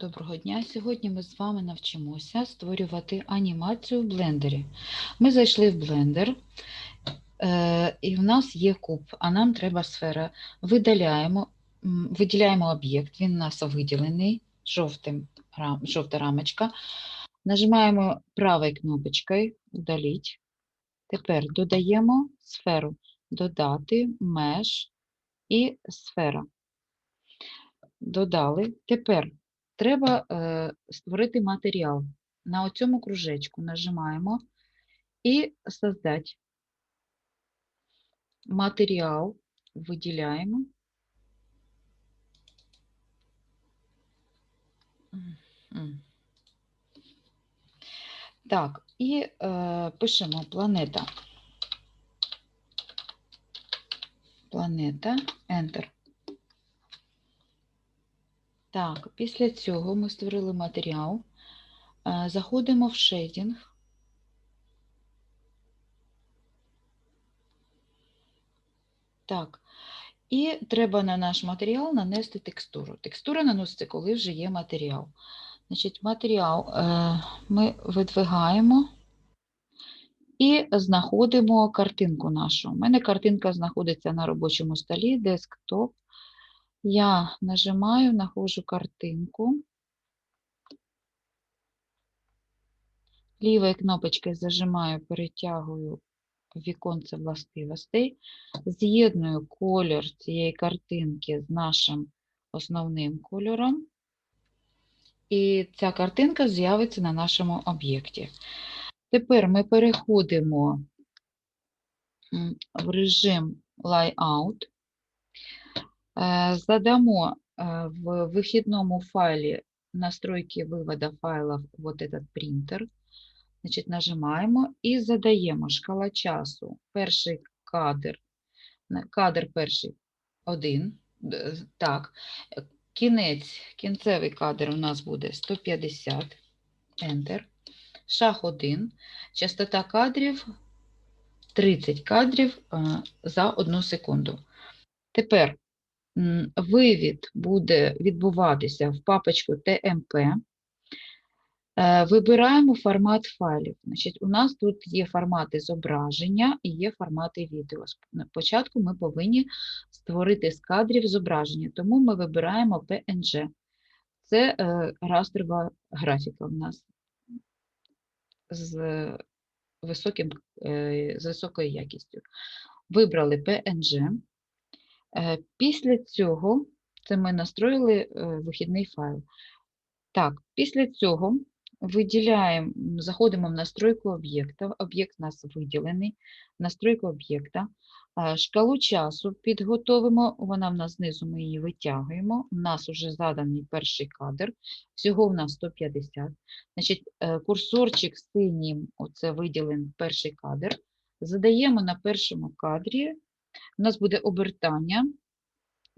Доброго дня! Сьогодні ми з вами навчимося створювати анімацію в блендері. Ми зайшли в блендер, е, і в нас є куб, а нам треба сфера. Видаляємо, виділяємо об'єкт, він у нас виділений жовтим, жовта рамочка. Нажимаємо правою кнопочкою Удаліть. Тепер додаємо сферу, додати меж і сфера. Додали. Тепер треба е, створити матеріал. На оцьому кружечку нажимаємо і создать. Матеріал виділяємо. Так, і е, пишемо планета. Планета, Enter. Так, після цього ми створили матеріал. Е, Заходимо в шейдінг. Так. І треба на наш матеріал нанести текстуру. Текстура наноситься, коли вже є матеріал. Значить, матеріал е, ми видвигаємо і знаходимо картинку нашу. У мене картинка знаходиться на робочому столі, десктоп. Я нажимаю, знаходжу картинку. Лівою кнопочкою зажимаю, перетягую віконце властивостей, з'єдную колір цієї картинки з нашим основним кольором, і ця картинка з'явиться на нашому об'єкті. Тепер ми переходимо в режим Layout, задамо е, в вихідному файлі настройки вивода файла вот этот принтер. Значить, нажимаємо і задаємо шкала часу. Перший кадр, кадр перший один. Так, кінець, кінцевий кадр у нас буде 150, Enter. Шаг 1. Частота кадрів 30 кадрів е, за одну секунду. Тепер вивід буде відбуватися в папочку TMP. Е, Вибираємо формат файлів. Значить, у нас тут є формати зображення і є формати відео. Спочатку ми повинні створити з кадрів зображення, тому ми вибираємо PNG. Це е, растрова графіка в нас з, високим, е, з високою якістю. Вибрали PNG. Е, Після цього, це ми настроїли е, вихідний файл. Так, після цього виділяємо, заходимо в настройку об'єкта. Об'єкт у нас виділений, настройку об'єкта. Е, Шкалу часу підготовимо, вона в нас знизу, ми її витягуємо. У нас вже заданий перший кадр, всього в нас 150. Значить, курсорчик синім, оце виділений перший кадр. Задаємо на першому кадрі, у нас буде обертання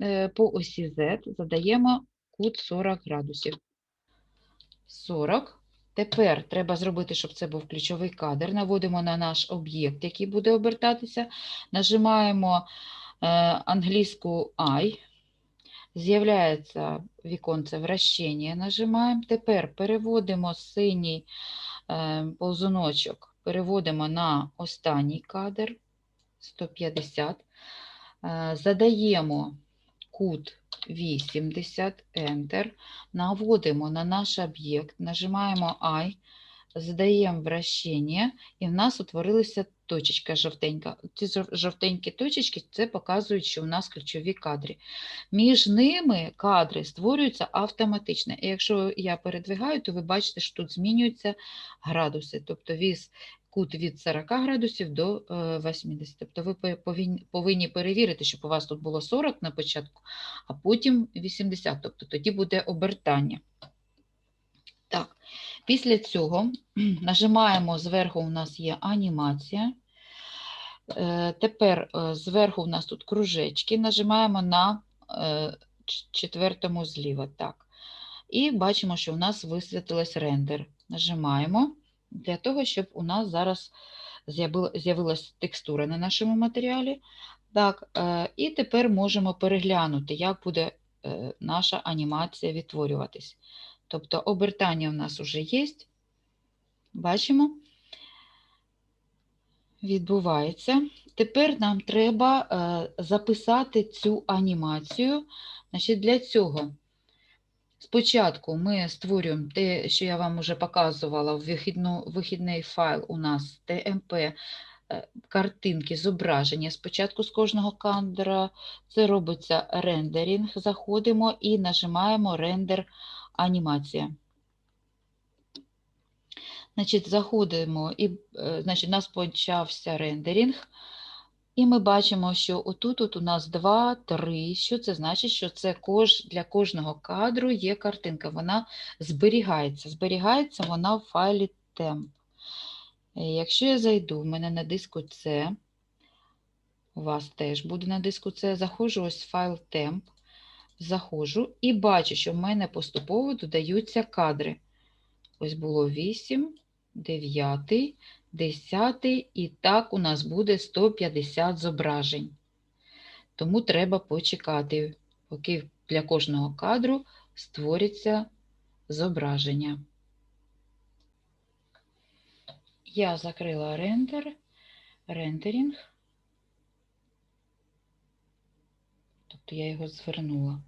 е, по осі Z, задаємо кут 40 градусів. 40. Тепер треба зробити, щоб це був ключовий кадр. Наводимо на наш об'єкт, який буде обертатися. Нажимаємо е, англійську I. З'являється віконце вращення. Нажимаємо. Тепер переводимо синій е, ползуночок, переводимо на останній кадр 150. Е, Задаємо кут 80, Enter, наводимо на наш об'єкт, нажимаємо I, задаємо вращення, і в нас утворилася точечка жовтенька. Ці жовтенькі точечки це показують, що у нас ключові кадри. Між ними кадри створюються автоматично. І якщо я передвигаю, то ви бачите, що тут змінюються градуси, тобто віз кут від 40 градусів до е, 80. Тобто ви повинні, перевірити, щоб у вас тут було 40 на початку, а потім 80, тобто тоді буде обертання. Так, після цього нажимаємо зверху, у нас є анімація. Е, Тепер е, зверху у нас тут кружечки, нажимаємо на е, четвертому зліва. Так. І бачимо, що у нас висвітилось рендер. Нажимаємо для того, щоб у нас зараз з'явила- з'явилась текстура на нашому матеріалі. Так, е, і тепер можемо переглянути, як буде е, наша анімація відтворюватись. Тобто обертання в нас вже є. Бачимо? Відбувається. Тепер нам треба е, записати цю анімацію. Значить, для цього спочатку ми створюємо те, що я вам вже показувала, вихідну, вихідний файл у нас TMP, е, картинки, зображення. Спочатку з кожного кадра це робиться рендеринг. Заходимо і нажимаємо рендер анімація. Значить, заходимо і е, значить, у нас почався рендеринг. І ми бачимо, що отут от у нас 2, 3. Що це значить? Що це кож, для кожного кадру є картинка. Вона зберігається. Зберігається вона в файлі temp. Е, Якщо я зайду, в мене на диску C, у вас теж буде на диску C, заходжу ось файл temp, заходжу і бачу, що в мене поступово додаються кадри. Ось було 8, 9, 10 і так у нас буде 150 зображень. Тому треба почекати, поки для кожного кадру створиться зображення. Я закрила рендер, рендеринг, тобто я його звернула.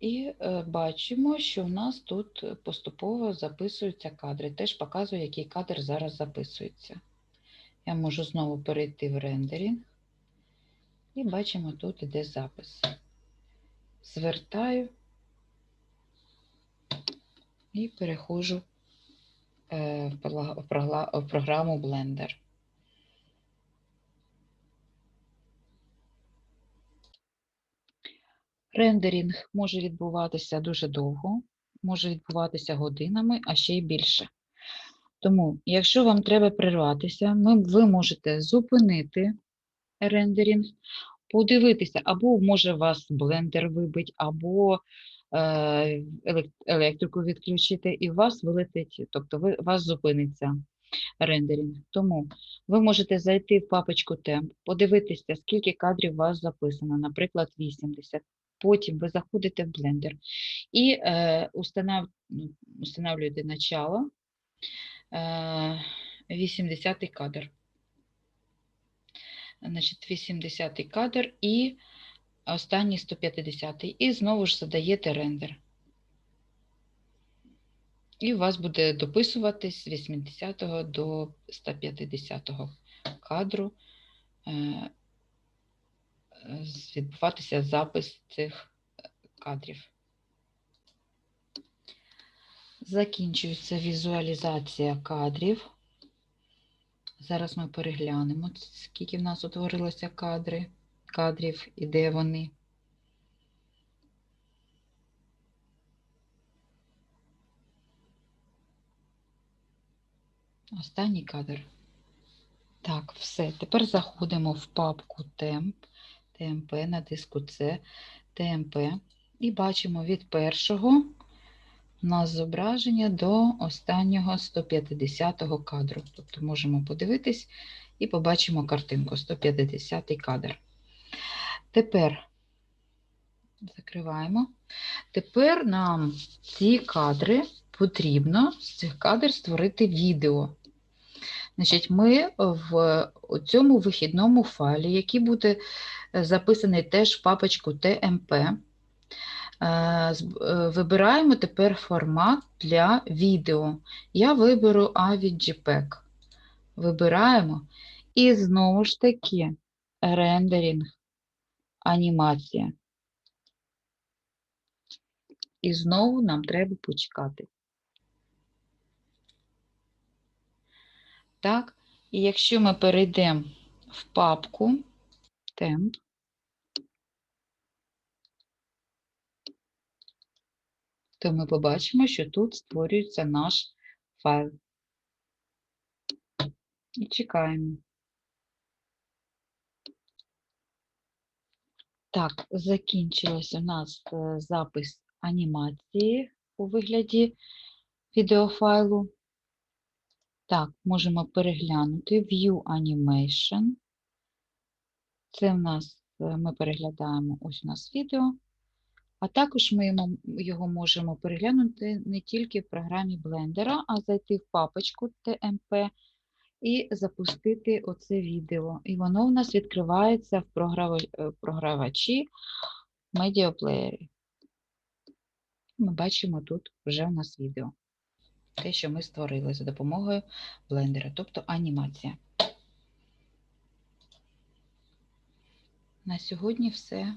І е, бачимо, що у нас тут поступово записуються кадри. Теж показує, який кадр зараз записується. Я можу знову перейти в рендеринг. І бачимо, тут іде запис. Звертаю і переходжу е, в в в програму Blender. Рендеринг може відбуватися дуже довго, може відбуватися годинами, а ще й більше. Тому, якщо вам треба прерватися, ви можете зупинити рендеринг, подивитися, або може вас блендер вибить, або е, електрику відключити, і вас вилетить, тобто ви, вас зупиниться рендеринг. Тому ви можете зайти в папочку темп, подивитися, скільки кадрів у вас записано, наприклад, 80. Потім ви заходите в блендер і е, устанав, ну, устанавлюєте начало е, 80 кадр. Значить, 80 кадр і останній 150 і знову ж задаєте рендер. І у вас буде дописуватись з 80 до 150 кадру, е, відбуватися запис цих е, кадрів. Закінчується візуалізація кадрів. Зараз ми переглянемо, скільки в нас утворилося кадри, кадрів і де вони. Останній кадр. Так, все. Тепер заходимо в папку темп, TMP на диску C, TMP і бачимо від першого у нас зображення до останнього 150-го кадру. Тобто можемо подивитись і побачимо картинку 150-й кадр. Тепер закриваємо. Тепер нам ці кадри потрібно з цих кадрів створити відео. Значить, ми в цьому вихідному файлі, який буде записаний теж в папочку TMP, е, е, вибираємо тепер формат для відео. Я виберу AVI JPEG. Вибираємо. І знову ж таки рендеринг, анімація. І знову нам треба почекати. Так, і якщо ми перейдемо в папку темп, то ми побачимо, що тут створюється наш файл. І чекаємо. Так, закінчилось у нас е, запис анімації у вигляді відеофайлу. Так, можемо переглянути View Animation. Це в нас, е, ми переглядаємо ось у нас відео. А також ми його можемо переглянути не тільки в програмі Blender, а зайти в папочку TMP і запустити оце відео. І воно у нас відкривається в е, програвачі медіаплеєрі. Ми бачимо тут вже у нас відео. Те, що ми створили за допомогою блендера, тобто анімація. На сьогодні все.